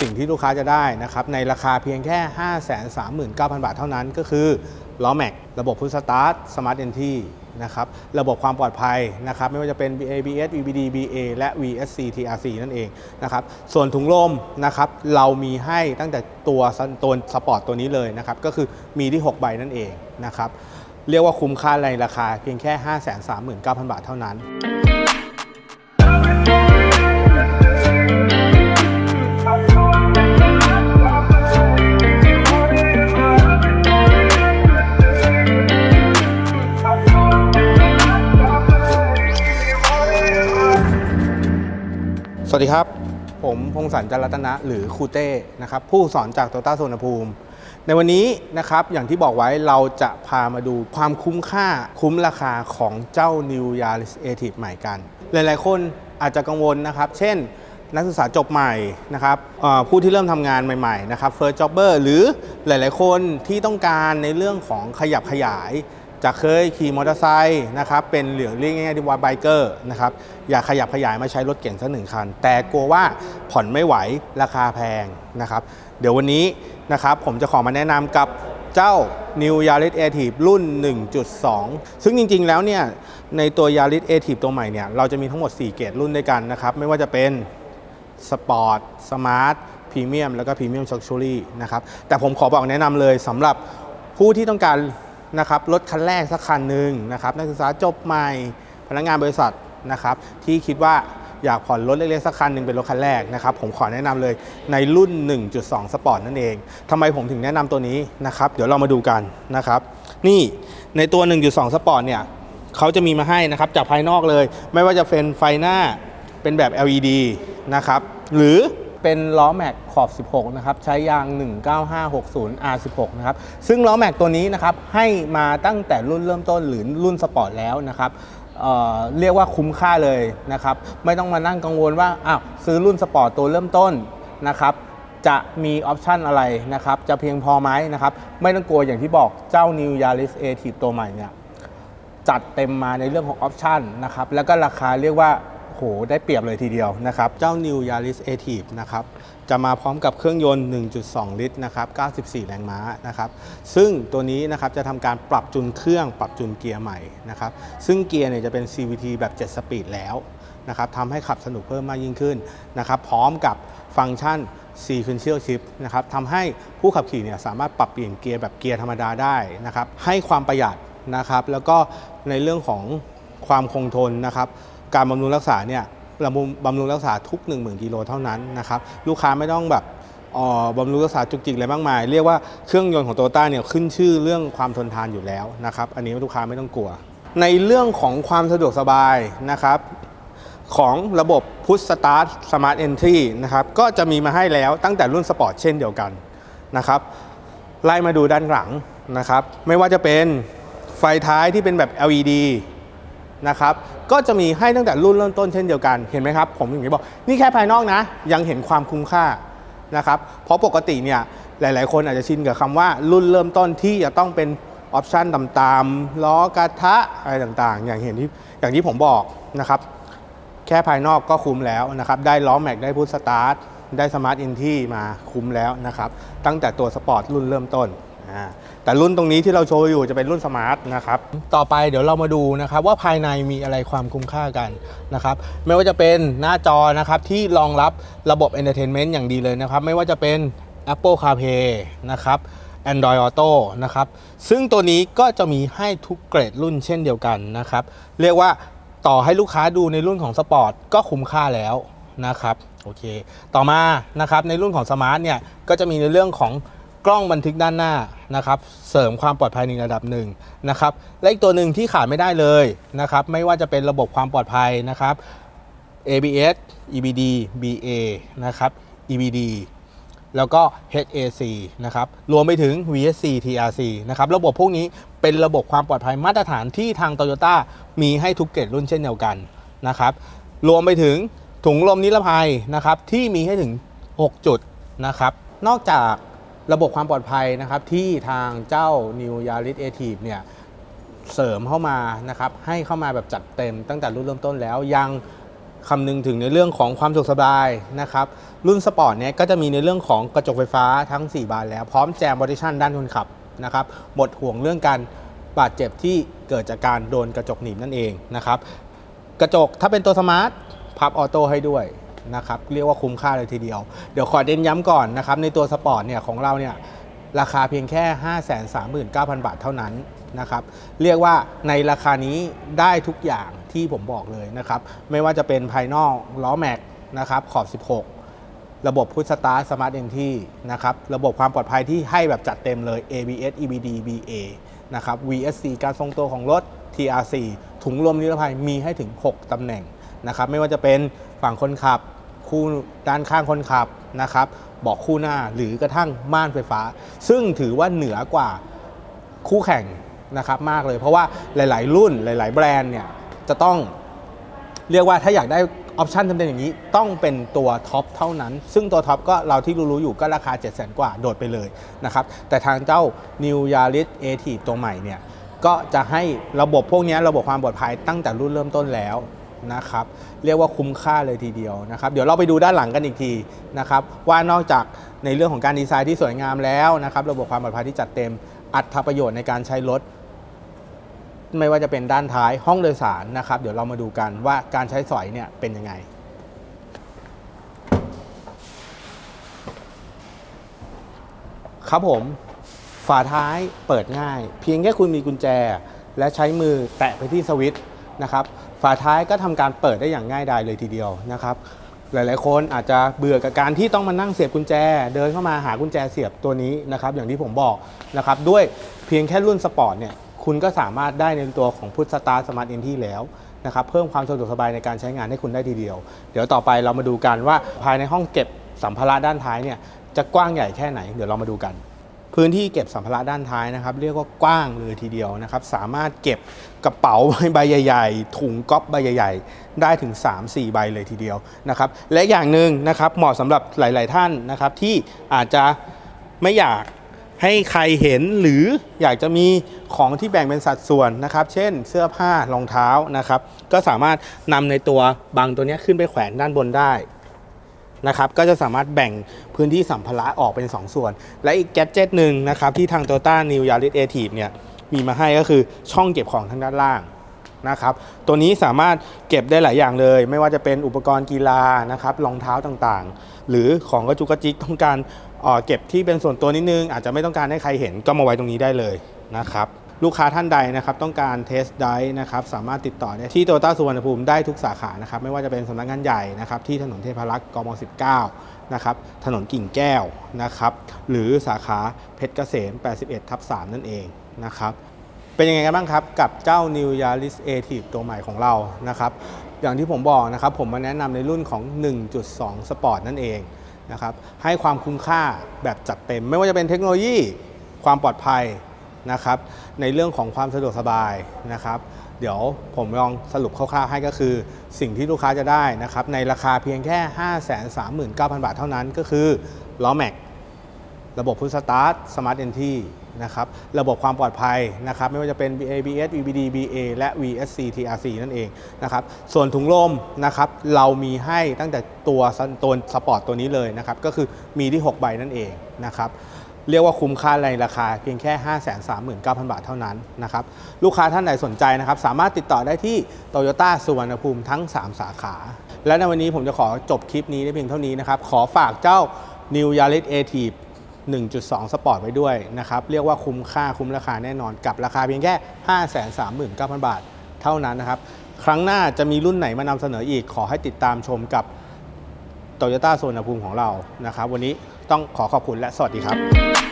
สิ่งที่ลูกค้าจะได้นะครับในราคาเพียงแค่ 539,000 บาทเท่านั้นก็คือล้อแม็กระบบพุชสตาร์ทสมาร์ทเอนทีนะครับระบบความปลอดภัยนะครับไม่ว่าจะเป็น ABS VBD BA และ VSC TRC นั่นเองนะครับส่วนถุงลมนะครับเรามีให้ตั้งแต่ตัวตัวสปอร์ตตัวนี้เลยนะครับก็คือมีที่ 6 ใบนั่นเองนะครับเรียกว่าคุ้มค่าในราคาเพียงแค่ 539,000 บาทเท่านั้น สวัสดีครับ ผมพงศสันจันรัตนะหรือครูเต้นะครับผู้สอนจากโตต้าสวนภูมิ ในวันนี้นะครับอย่างที่บอกไว้เราจะพามาดูความคุ้มค่าคุ้มราคาของเจ้า New Yaris a t i v e ใหม่กัน หลายๆ คนอาจจะกังวลนะครับ เช่น นักศึกษาจบใหม่นะครับผู้ที่เริ่มทำงานใหม่ ๆ นะครับ first jobber หรือหลายๆ คนที่ต้องการในเรื่องของขยับขยาย จะเคยขี่มอเตอร์ไซค์นะครับเป็นเหลืองเรียกง่ายๆที่ว่าไบเกอร์นะครับอยากขยับขยายมาใช้รถเก่งสักหนึ่งคัน แต่กลัวว่าผ่อนไม่ไหวราคาแพงนะครับเดี๋ยววันนี้นะครับผมจะขอมาแนะนำกับเจ้า New Yaris a t i v e รุ่น 1.2 ซึ่งจริงๆ แล้วเนี่ยในตัว Yaris a t i v e ตัวใหม่เนี่ยเราจะมีทั้งหมด 4 เกรดรุ่นด้วยกันนะครับไม่ว่าจะเป็นสปอร์ตสมาร์ทพรีเมียมแล้วก็พรีเมียม l ักชูรี่นะครับแต่ผมขอบอกแนะนำเลยสำหรับผู้ที่ต้องการ นะครับรถคันแรกสักคันหนึ่งนะครับนักศึกษาจบใหม่พนักงานบริษัทนะครับที่คิดว่าอยากผ่อนรถเล็กๆสักคันหนึ่งเป็นรถคันแรกนะครับผมขอแนะนำเลยในรุ่น 1.2 สปอร์ตนั่นเองทำไมผมถึงแนะนำตัวนี้นะครับเดี๋ยวเรามาดูกันนะครับนี่ในตัว 1.2 สปอร์ตเนี่ยเขาจะมีมาให้นะครับจากภายนอกเลย ไม่ว่าจะเป็นไฟหน้าเป็นแบบ LED นะครับหรือ เป็นล้อแม็กขอบ 16 นะครับ ใช้ยาง 19560 R16 นะครับ ซึ่งล้อแม็กตัวนี้นะครับ ให้มาตั้งแต่รุ่นเริ่มต้นหรือรุ่นสปอร์ตแล้วนะครับเเรียกว่าคุ้มค่าเลยนะครับ ไม่ต้องมานั่งกังวลว่า อ้าว ซื้อรุ่นสปอร์ตตัวเริ่มต้นนะครับจะมีออปชันอะไรนะครับ จะเพียงพอไหมนะครับ ไม่ต้องกลัวอย่างที่บอกเจ้า New Yaris a t i v e ตัวใหม่เนี่ย จัดเต็มมาในเรื่องของออปชันนะครับ แล้วก็ราคาเรียกว่า โหได้เปรียบเลยทีเดียวนะครับ เจ้า New Yaris a t i v e นะครับจะมาพร้อมกับเครื่องยนต์ 1.2 ลิตรนะครับ 94 แรงม้านะครับ ซึ่งตัวนี้นะครับจะทำการปรับจูนเครื่อง ปรับจูนเกียร์ใหม่นะครับ ซึ่งเกียร์เนี่ยจะเป็น CVT แบบ 7 สปีดแล้วนะครับทำให้ขับสนุกเพิ่มมากยิ่งขึ้นนะครับ พร้อมกับฟังก์ชัน Sequential Shift นะครับทำให้ผู้ขับขี่เนี่ยสามารถปรับเปลี่ยนเกียร์แบบเกียร์ธรรมดาได้นะครับ ให้ความประหยัดนะครับ แล้วก็ในเรื่องของความคงทนนะครับ การบำรุงรักษาเนี่ยบำรุงบำรุงรักษาทุก 1 0,000กิโลเท่านั้นนะครับลูกค้าไม่ต้องแบบอ่อบำรุงรักษาจุกจิกอะไรมากมาย เรียกว่าเครื่องยนต์ของโตโยต้าเนี่ยขึ้นชื่อเรื่องความทนทานอยู่แล้วนะครับอันนี้ลูกค้าไม่ต้องกลัว ในเรื่องของความสะดวกสบายนะครับของระบบ Push Start Smart Entry นะครับก็จะมีมาให้แล้วตั้งแต่รุ่นสปอร์ตเช่นเดียวกันนะครับไล่มาดูด้านหลังนะครับไม่ว่าจะเป็นไฟท้ายที่เป็นแบบ LED นะครับ ก็จะมีให้ตั้งแต่รุ่นเริ่มต้นเช่นเดียวกัน เห็นไหมครับ ผมอย่างที่บอก นี่แค่ภายนอกนะ ยังเห็นความคุ้มค่านะครับ เพราะปกติเนี่ย หลาย ๆ คนอาจจะชินกับคำว่ารุ่นเริ่มต้นที่จะต้องเป็นออปชันต่ำๆล้อกระทะอะไรต่างๆ อย่างเห็นที่อย่างที่ผมบอกนะครับ แค่ภายนอกก็คุ้มแล้วนะครับ ได้ล้อแม็กได้พุทสตาร์ทได้สมาร์ทอินที่มาคุ้มแล้วนะครับ ตั้งแต่ตัวสปอร์ตรุ่นเริ่มต้นอ่า แต่รุ่นตรงนี้ที่เราโชว์อยู่จะเป็นรุ่นสมาร์ทนะครับ ต่อไปเดี๋ยวเรามาดูนะครับว่าภายในมีอะไรความคุ้มค่ากันนะครับ ไม่ว่าจะเป็นหน้าจอนะครับที่รองรับระบบ Entertainment อย่างดีเลยนะครับ ไม่ว่าจะเป็น Apple CarPlay นะครับ Android Auto นะครับ ซึ่งตัวนี้ก็จะมีให้ทุกเกรดรุ่นเช่นเดียวกันนะครับ เรียกว่าต่อให้ลูกค้าดูในรุ่นของสปอร์ตก็คุ้มค่าแล้วนะครับ โอเค ต่อมานะครับในรุ่นของสมาร์ทเนี่ยก็จะมีในเรื่องของ กล้องบันทึกด้านหน้านะครับ เสริมความปลอดภัยในระดับหนึ่งนะครับและอีกตัวหนึ่งที่ขาดไม่ได้เลยนะครับ ไม่ว่าจะเป็นระบบความปลอดภัยนะครับ ABS EBD BA นะครับ EBD แล้วก็ HAC นะครับ รวมไปถึง VSC TRC นะครับ ระบบพวกนี้เป็นระบบความปลอดภัยมาตรฐานที่ทาง Toyota มีให้ทุกเกรดรุ่นเช่นเดียวกันนะครับ รวมไปถึงถุงลมนิรภัยนะครับที่มีให้ถึง 6 จุดนะครับ นอกจาก ระบบความปลอดภัยนะครับที่ทางเจ้า New Yaris a t i v e เนี่ยเสริมเข้ามานะครับให้เข้ามาแบบจัดเต็มตั้งแต่รุ่นเริ่มต้นแล้วยังคำนึงถึงในเรื่องของความสะดวกสบายนะครับรุ่นสปอร์ตเนี่ยก็จะมีในเรื่องของกระจกไฟฟ้าทั้ง 4 บานแล้วพร้อมแจมบอดิชันด้านคนขับนะครับหมดห่วงเรื่องการบาดเจ็บที่เกิดจากการโดนกระจกหนีบนั่นเองนะครับกระจกถ้าเป็นตัวสมาร์ทพับออโต้ให้ด้วย นะครับเรียกว่าคุ้มค่าเลยทีเดียว เดี๋ยวขอเน้นย้ำก่อนนะครับในตัวสปอร์ตเนี่ยของเราเนี่ยราคาเพียงแค่ 539,000 บาทเท่านั้นนะครับเรียกว่าในราคานี้ได้ทุกอย่างที่ผมบอกเลยนะครับไม่ว่าจะเป็นภายนอกล้อแม็กนะครับขอบ 16 ระบบพุทสตาร์สมาร์ทเอนที่นะครับระบบความปลอดภัยที่ให้แบบจัดเต็มเลย ABS EBD BA นะครับ VSC การทรงตัวของรถ TRC ถุงลมนิรภัยมีให้ถึง 6ตำแหน่งนะครับไม่ว่าจะเป็น ฝั่งคนขับ คู่ด้านข้างคนขับนะครับบอกคู่หน้าหรือกระทั่งม่านไฟฟ้า ซึ่งถือว่าเหนือกว่าคู่แข่งนะครับมากเลย เพราะว่าหลาย ๆ รุ่นหลาย ๆ แบรนด์เนี่ยจะต้องเรียกว่าถ้าอยากได้ออปชันเต็มๆอย่างนี้ต้องเป็นตัวท็อปเท่านั้น ซึ่งตัวท็อปก็เราที่รู้ ๆ อยู่ก็ราคา 7 0 0 0 0 0 กว่าโดดไปเลยนะครับแต่ทางเจ้า New Yaris a t i v ตัวใหม่เนี่ยก็จะให้ระบบพวกนี้ระบบความปลอดภัยตั้งแต่รุ่นเริ่มต้นแล้ว นะครับ เรียกว่าคุ้มค่าเลยทีเดียวนะครับ เดี๋ยวเราไปดูด้านหลังกันอีกทีนะครับว่านอกจากในเรื่องของการดีไซน์ที่สวยงามแล้วนะครับ ระบบความปลอดภัยที่จัดเต็ม อัตประโยชน์ในการใช้รถ ไม่ว่าจะเป็นด้านท้ายห้องโดยสารนะครับ เดี๋ยวเรามาดูกันว่าการใช้สอยเนี่ยเป็นยังไงครับผมฝาท้ายเปิดง่าย เพียงแค่คุณมีกุญแจ และใช้มือแตะไปที่สวิตช์ นะครับฝาท้ายก็ทำการเปิดได้อย่างง่ายดายเลยทีเดียวนะครับหลาย ๆ คนอาจจะเบื่อกับการที่ต้องมานั่งเสียบกุญแจ เดินเข้ามาหากุญแจเสียบตัวนี้นะครับอย่างที่ผมบอกนะครับด้วยเพียงแค่รุ่นสปอร์ตเนี่ยคุณก็สามารถได้ในตัวของพุทธสตาร์สมาร์ทเอนที่แล้วนะครับเพิ่มความสะดวกสบายในการใช้งานให้คุณได้ทีเดียว เดี๋ยวต่อไปเรามาดูกันว่าภายในห้องเก็บสัมภาระด้านท้ายเนี่ยจะกว้างใหญ่แค่ไหน เดี๋ยวเรามาดูกัน พื้นที่เก็บสัมภาระด้านท้ายนะครับ เรียกว่ากว้างเลยทีเดียวนะครับ สามารถเก็บกระเป๋าใบใหญ่ๆ ถุงก๊อปใบใหญ่ๆ ได้ถึง 3-4 ใบเลยทีเดียวนะครับ และอย่างหนึ่งนะครับเหมาะสำหรับหลาย ๆ ท่านนะครับที่อาจจะไม่อยากให้ใครเห็นหรืออยากจะมีของที่แบ่งเป็นสัดส่วนนะครับ เช่นเสื้อผ้ารองเท้านะครับ ก็สามารถนำในตัวบังตัวนี้ขึ้นไปแขวนด้านบนได้ นะครับก็จะสามารถแบ่งพื้นที่สัมภาระออกเป็น 2 ส่วน และอีกแกดเจิตหนึ่งนะครับที่ทาง Toyota New Yaris a t i v เนี่ยมีมาให้ก็คือช่องเก็บของทางด้านล่างนะครับตัวนี้สามารถเก็บได้หลายอย่างเลย ไม่ว่าจะเป็นอุปกรณ์กีฬานะครับรองเท้าต่างๆ หรือของกระจุกกระจิกต้องการเออเก็บที่เป็นส่วนตัวนิดนึง อาจจะไม่ต้องการให้ใครเห็นก็มาไว้ตรงนี้ได้เลยนะครับ ลูกค้าท่านใดนะครับต้องการเทสไดนะครับสามารถติดต่อได้ที่โตต้าสุวรรณภูมิได้ทุกสาขานะครับไม่ว่าจะเป็นสำนักงานใหญ่นะครับที่ถนนเทพารักษ์กม 19 นะครับถนนกิ่งแก้วนะครับหรือสาขาเพชรเกษม 81 ทับ 3 นั่นเองนะครับเป็นยังไงกันบ้างครับ กับเจ้า New Yaris a t i v ตัวใหม่ของเรานะครับอย่างที่ผมบอกนะครับผมมาแนะนำในรุ่นของ 1.2 Sport นั่นเองนะครับให้ความคุ้มค่าแบบจัดเต็ม ไม่ว่าจะเป็นเทคโนโลยี ความปลอดภัย นะครับในเรื่องของความสะดวกสบายนะครับ เดี๋ยวผมลองสรุปคร่าวๆให้ก็คือ สิ่งที่ลูกค้าจะได้นะครับในราคาเพียงแค่ 539,000 บาทเท่านั้นก็คือล้อแม็กระบบพุทสตาร์ทสมาร์ทเอนทีนะครับระบบความปลอดภัยนะครับไม่ว่าจะเป็น ABS VBD BA และ VSC TRC นั่นเองนะครับส่วนถุงลมนะครับเรามีให้ตั้งแต่ตัวตัวสปอร์ตตัวนี้เลยนะครับก็คือมีที่ 6 ใบนั่นเองนะครับ เรียกว่าคุ้มค่าในราคาเพียงแค่ 539,000 บาทเท่านั้นนะครับลูกค้าท่านใดสนใจนะครับสามารถติดต่อได้ที่โตโยต้าสุวรรณภูมิทั้ง 3 สาขา และในวันนี้ผมจะขอจบคลิปนี้ได้เพียงเท่านี้นะครับขอฝากเจ้า New Yaris a t i v 1.2 สปอร์ตไว้ด้วยนะครับเรียกว่าคุ้มค่าคุ้มราคาแน่นอนกับราคาเพียงแค่ 539,000 บาทเท่านั้นนะครับครั้งหน้าจะมีรุ่นไหนมานำเสนออีกขอให้ติดตามชมกับโตโยต้าโซนภูมิของเรานะครับ วันนี้ ต้องขอขอบคุณและสวัสดีครับ